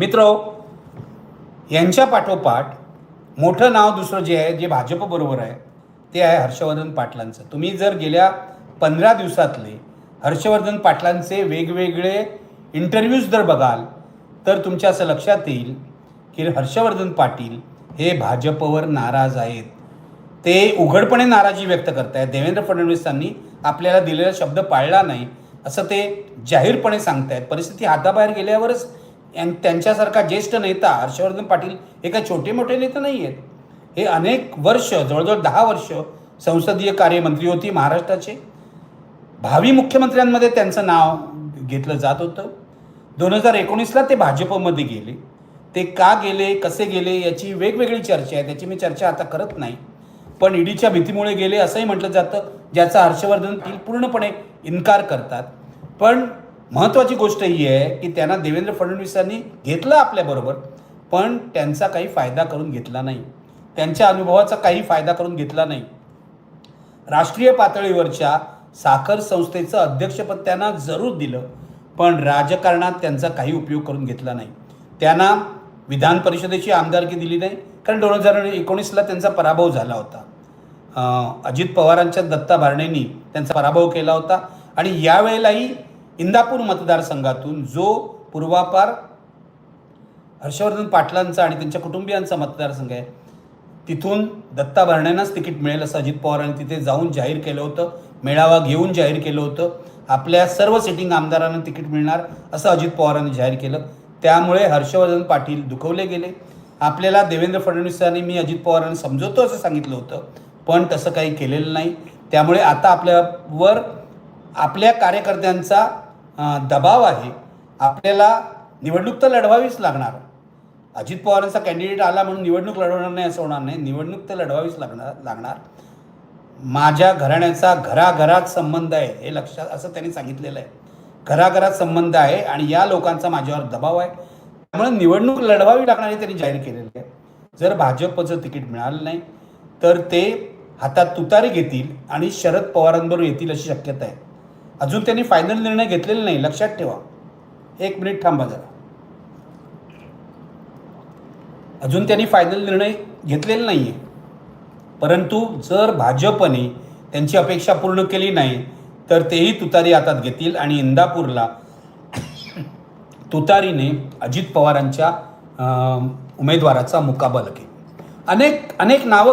मित्र यांच्या पाठोपाठ मोठं नाव दुसरं जे आहे जे भाजपबरोबर आहे ते आहे हर्षवर्धन पाटलांचं. तुम्ही जर गेल्या पंधरा दिवसातले हर्षवर्धन पाटलांचे वेगवेगळे इंटरव्ह्यूज जर बघाल तर तुमच्या असं लक्षात येईल की हर्षवर्धन पाटील हे भाजपवर नाराज आहेत. ते उघडपणे नाराजी व्यक्त करत आहेत देवेंद्र फडणवीसांनी आपल्याला दिलेला शब्द पाळला नाही असं ते जाहीरपणे सांगतायत. परिस्थिती हाताबाहेर गेल्यावरच त्यांच्यासारखा ज्येष्ठ नेता हर्षवर्धन पाटील हे काही छोटे मोठे नेते नाही आहेत हे अनेक वर्ष जवळजवळ दहा वर्ष संसदीय कार्यमंत्री होती महाराष्ट्राचे. भावी मुख्यमंत्र्यांमध्ये त्यांचं नाव घेतलं जात होतं. दोन हजार एकोणीसला ते भाजपमध्ये गेले. ते का गेले कसे गेले याची वेगवेगळी चर्चा आहे. त्याची मी चर्चा आता करत नाही. पण ईडीच्या भीतीमुळे गेले असंही म्हटलं जातं ज्याचा हर्षवर्धन पूर्णपणे इन्कार करतात. पण महत्त्वाची गोष्ट ही आहे की त्यांना देवेंद्र फडणवीसांनी घेतलं आपल्याबरोबर पण त्यांचा काही फायदा करून घेतला नाही. त्यांच्या अनुभवाचा काही फायदा करून घेतला नाही. राष्ट्रीय पातळीवरच्या साखर संस्थेचं अध्यक्षपद त्यांना जरूर दिलं पण राजकारणात त्यांचा काही उपयोग करून घेतला नाही. त्यांना विधान परिषदेची आमदारकी दिली नाही कारण दोन हजार एकोणीसला त्यांचा पराभव झाला होता. अजित पवारांच्या दत्ता भारणेंनी त्यांचा पराभव केला होता. आणि यावेळेलाही इंदापूर मतदारसंघातून जो पूर्वापार हर्षवर्धन पाटलांचा आणि त्यांच्या कुटुंबियांचा मतदारसंघ आहे तिथून दत्ता भरण्यानाच तिकीट मिळेल असं अजित पवारांनी तिथे जाऊन जाहीर केलं होतं मेळावा घेऊन जाहीर केलं होतं. आपल्या सर्व सिटिंग आमदारांना तिकीट मिळणार असं अजित पवारांनी जाहीर केलं. त्यामुळे हर्षवर्धन पाटील दुखवले गेले. आपल्याला देवेंद्र फडणवीसांनी मी अजित पवारांना समजवतो असं सांगितलं होतं पण तसं काही केलेलं नाही. त्यामुळे आता आपल्यावर आपल्या कार्यकर्त्यांचा दबाव आहे आपल्याला निवडणूक तर लढवावीच लागणार. अजित पवारांचा कॅन्डिडेट आला म्हणून निवडणूक लढवणार नाही असं होणार नाही. निवडणूक तर लढवावीच लागणार लागणार. माझ्या घराण्याचा घराघरात संबंध आहे हे लक्षात असं त्यांनी सांगितलेलं आहे. घराघरात संबंध आहे आणि या लोकांचा माझ्यावर दबाव आहे. त्यामुळे निवडणूक लढवावी लागणार हे त्यांनी जाहीर केलेलं आहे. जर भाजपचं तिकीट मिळालं नाही तर ते हातात तुतारी घेतील आणि शरद पवारांबरोबर येतील अशी शक्यता आहे. अजून त्यांनी फायनल निर्णय घेतलेला नाही लक्षात ठेवा. एक मिनिट थांबा जरा. अजून त्यांनी फायनल निर्णय घेतलेला नाही आहे परंतु जर भाजपने त्यांची अपेक्षा पूर्ण केली नाही तर तेही तुतारी हातात घेतील आणि इंदापूरला तुतारीने अजित पवारांच्या अं, उमेदवाराचा मुकाबला केला. अनेक अनेक नावं